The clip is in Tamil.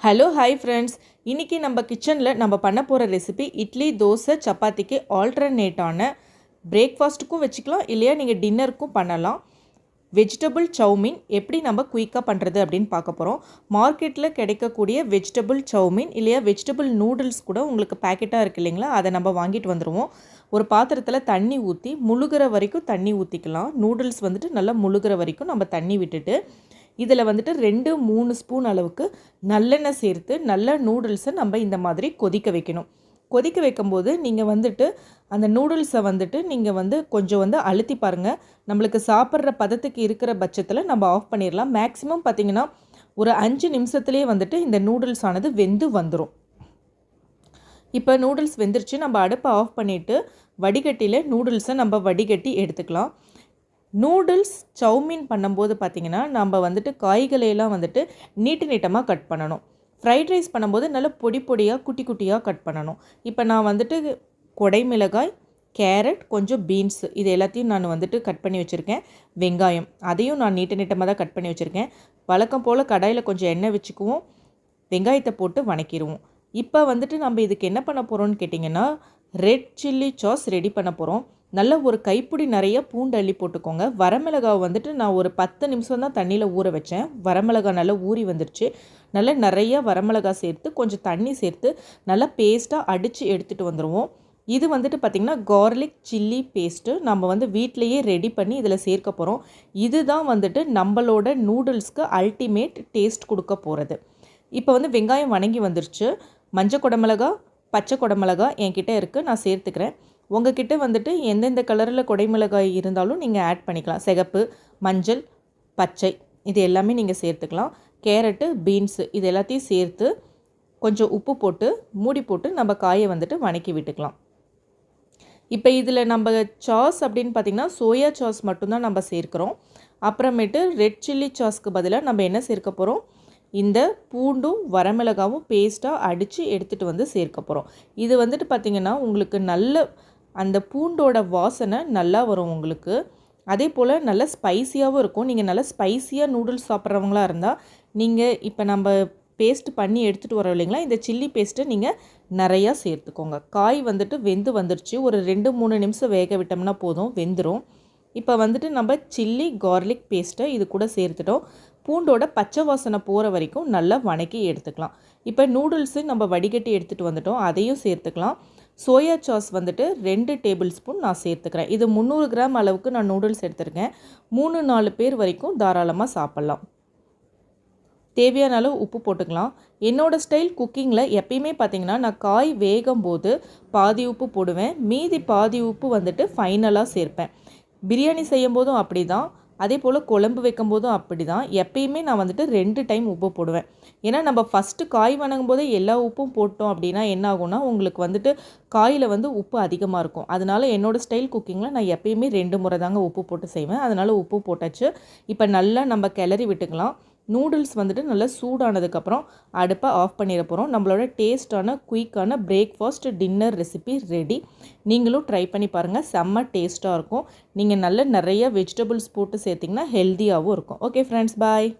ஹலோ ஹாய் ஃப்ரெண்ட்ஸ் இன்றைக்கி நம்ம கிச்சனில் நம்ம பண்ண போகிற ரெசிபி இட்லி தோசை சப்பாத்திக்கு ஆல்டர்னேட்டான பிரேக்ஃபாஸ்ட்டுக்கும் வச்சுக்கலாம் இல்லையா? நீங்கள் டின்னருக்கும் பண்ணலாம். வெஜிடபிள் சவுமீன் எப்படி நம்ம குயிக்காக பண்ணுறது அப்படின்னு பார்க்க போகிறோம் மார்க்கெட்டில் கிடைக்கக்கூடிய வெஜிடபிள் சவுமீன் இல்லையா? வெஜிடபிள் நூடுல்ஸ் கூட உங்களுக்கு பேக்கெட்டாக இருக்குது இல்லைங்களா? அதை நம்ம வாங்கிட்டு வந்துடுவோம் ஒரு பாத்திரத்தில் தண்ணி ஊற்றி முழுகிற வரைக்கும் தண்ணி ஊற்றிக்கலாம் நூடுல்ஸ் வந்துட்டு நல்லா முழுகிற வரைக்கும் நம்ம தண்ணி விட்டுட்டு இதில் வந்துட்டு ரெண்டு மூணு ஸ்பூன் அளவுக்கு நல்லெண்ணெய் சேர்த்து நல்ல நூடுல்ஸை நம்ம இந்த மாதிரி கொதிக்க வைக்கணும். கொதிக்க வைக்கும்போது நீங்கள் வந்துட்டு அந்த நூடுல்ஸை வந்துட்டு நீங்கள் வந்து கொஞ்சம் வந்து அழுத்தி பாருங்கள் நம்மளுக்கு சாப்பிட்ற பதத்துக்கு இருக்கிற பட்சத்தில் நம்ம ஆஃப் பண்ணிடலாம். மேக்ஸிமம் பார்த்திங்கன்னா ஒரு அஞ்சு நிமிஷத்துலேயே வந்துட்டு இந்த நூடுல்ஸ் ஆனது வெந்து வந்துடும் இப்போ நூடுல்ஸ் வெந்துருச்சு. நம்ம அடுப்பை ஆஃப் பண்ணிவிட்டு வடிகட்டியில் நூடுல்ஸை நம்ம வடிகட்டி எடுத்துக்கலாம். நூடுல்ஸ் சவுமீன் பண்ணும்போது பார்த்திங்கன்னா நம்ம வந்துட்டு காய்களையெல்லாம் வந்துட்டு நீட்டு நீட்டமாக கட் பண்ணணும். ஃப்ரைட் ரைஸ் பண்ணும்போது நல்லா பொடி பொடியாக குட்டி குட்டியாக கட் பண்ணணும். இப்போ நான் வந்துட்டு கொடை மிளகாய் கேரட் கொஞ்சம் பீன்ஸு இது எல்லாத்தையும் நான் வந்துட்டு கட் பண்ணி வச்சுருக்கேன். வெங்காயம் அதையும் நான் நீட்ட நீட்டமாக தான் கட் பண்ணி வச்சுருக்கேன். வழக்கம் போல் கடாயில் கொஞ்சம் எண்ணெய் வச்சுக்குவோம். வெங்காயத்தை போட்டு வணக்கிடுவோம். இப்போ வந்துட்டு நம்ம இதுக்கு என்ன பண்ண போகிறோம்னு கேட்டிங்கன்னா ரெட் சில்லி சாஸ் ரெடி பண்ண போகிறோம் நல்ல ஒரு கைப்பிடி நிறைய பூண்டு அள்ளி போட்டுக்கோங்க. வரமிளகாவை வந்துட்டு நான் ஒரு பத்து நிமிஷம் தான் தண்ணியில் ஊற வச்சேன். வரமிளகா நல்லா ஊறி வந்துருச்சு. நல்லா நிறைய வரமிளகா சேர்த்து கொஞ்சம் தண்ணி சேர்த்து நல்லா பேஸ்ட்டாக அடித்து எடுத்துகிட்டு வந்துடுவோம் இது வந்துட்டு பார்த்திங்கன்னா கார்லிக் சில்லி பேஸ்ட்டு நம்ம வந்து வீட்லேயே ரெடி பண்ணி இதில் சேர்க்க போகிறோம் இதுதான் வந்துட்டு நம்மளோட நூடுல்ஸ்க்கு அல்டிமேட் டேஸ்ட் கொடுக்க போகிறது இப்போ வந்து வெங்காயம் வணங்கி வந்துருச்சு. மஞ்சள் குடமிளகா பச்சை குடமிளகா என்கிட்ட இருக்குது நான் சேர்த்துக்கிறேன். உங்ககிட்ட வந்துட்டு எந்தெந்த கலரில் கொடைமிளகாய் இருந்தாலும் நீங்கள் ஆட் பண்ணிக்கலாம். சிகப்பு மஞ்சள் பச்சை இது எல்லாமே நீங்கள் சேர்த்துக்கலாம். கேரட்டு பீன்ஸு இது எல்லாத்தையும் சேர்த்து கொஞ்சம் உப்பு போட்டு மூடி போட்டு நம்ம காயை வந்துட்டு வணக்கி விட்டுக்கலாம். இப்போ இதில் நம்ம சாஸ் அப்படின்னு பார்த்திங்கன்னா சோயா சாஸ் மட்டும்தான் நம்ம சேர்க்குறோம். அப்புறமேட்டு ரெட் சில்லி சாஸ்க்கு பதிலாக நம்ம என்ன சேர்க்க போகிறோம் இந்த பூண்டும் வரமிளகாவும் பேஸ்ட்டாக அடித்து எடுத்துகிட்டு வந்து சேர்க்க போகிறோம் இது வந்துட்டு பார்த்திங்கன்னா உங்களுக்கு நல்ல அந்த பூண்டோட வாசனை நல்லா வரும் உங்களுக்கு. அதே போல் நல்ல ஸ்பைஸியாகவும் இருக்கும். நீங்கள் நல்லா ஸ்பைஸியாக நூடுல்ஸ் சாப்பிட்றவங்களா இருந்தால் நீங்கள் இப்போ நம்ம பேஸ்ட் பண்ணி எடுத்துகிட்டு வரோம் இல்லைங்களா? இந்த சில்லி பேஸ்ட்டை நீங்கள் நிறையா சேர்த்துக்கோங்க. காய் வந்துட்டு வெந்து வந்துருச்சு. ஒரு ரெண்டு மூணு நிமிஷம் வேக விட்டோம்னா போதும் வெந்துடும் இப்போ வந்துட்டு நம்ம சில்லி கார்லிக் பேஸ்ட்டை இது கூட சேர்த்துட்டோம். பூண்டோட பச்சை வாசனை போகிற வரைக்கும் நல்லா வணக்கி எடுத்துக்கலாம். இப்போ நூடுல்ஸு நம்ம வடிகட்டி எடுத்துகிட்டு வந்துட்டோம். அதையும் சேர்த்துக்கலாம். சோயா சாஸ் வந்துட்டு ரெண்டு டேபிள் ஸ்பூன் நான் சேர்த்துக்கிறேன். இது முந்நூறு கிராம் அளவுக்கு நான் நூடுல்ஸ் எடுத்துருக்கேன். மூணு நாலு பேர் வரைக்கும் தாராளமாக சாப்பிட்லாம். தேவையான அளவு உப்பு போட்டுக்கலாம். என்னோடய ஸ்டைல் குக்கிங்கில் எப்பயுமே பார்த்திங்கன்னா நான் காய் வேகும் போது பாதி உப்பு போடுவேன். மீதி பாதி உப்பு வந்துட்டு ஃபைனலாக சேர்ப்பேன். பிரியாணி செய்யும் போதும் அப்படி தான் அதே போல் குழம்பு வைக்கும் போதும் அப்படி தான் எப்பயுமே நான் வந்துட்டு ரெண்டு டைம் உப்பு போடுவேன். ஏன்னா நம்ம ஃபஸ்ட்டு காய் வணங்கும் போதே எல்லா உப்பும் போட்டோம் அப்படின்னா என்ன ஆகும்னா உங்களுக்கு வந்துட்டு காயில் வந்து உப்பு அதிகமாக இருக்கும். அதனால் என்னோடய ஸ்டைல் குக்கிங்கில் நான் எப்பயுமே ரெண்டு முறை தாங்க உப்பு போட்டு செய்வேன். அதனால் உப்பு போட்டாச்சு. இப்போ நல்லா நம்ம கிளறி விட்டுக்கலாம். நூடுல்ஸ் வந்துட்டு நல்லா சூடானதுக்கப்புறம் அடுப்பை ஆஃப் பண்ணிட போகிறோம் நம்மளோட டேஸ்ட்டான குயிக்கான பிரேக்ஃபாஸ்ட் டின்னர் ரெசிபி ரெடி நீங்களும் ட்ரை பண்ணி பாருங்கள் செம்ம டேஸ்ட்டாக இருக்கும். நீங்கள் நல்ல நிறைய வெஜிடபிள்ஸ் போட்டு சேர்த்திங்கன்னா ஹெல்த்தியாகவும் இருக்கும். Okay friends bye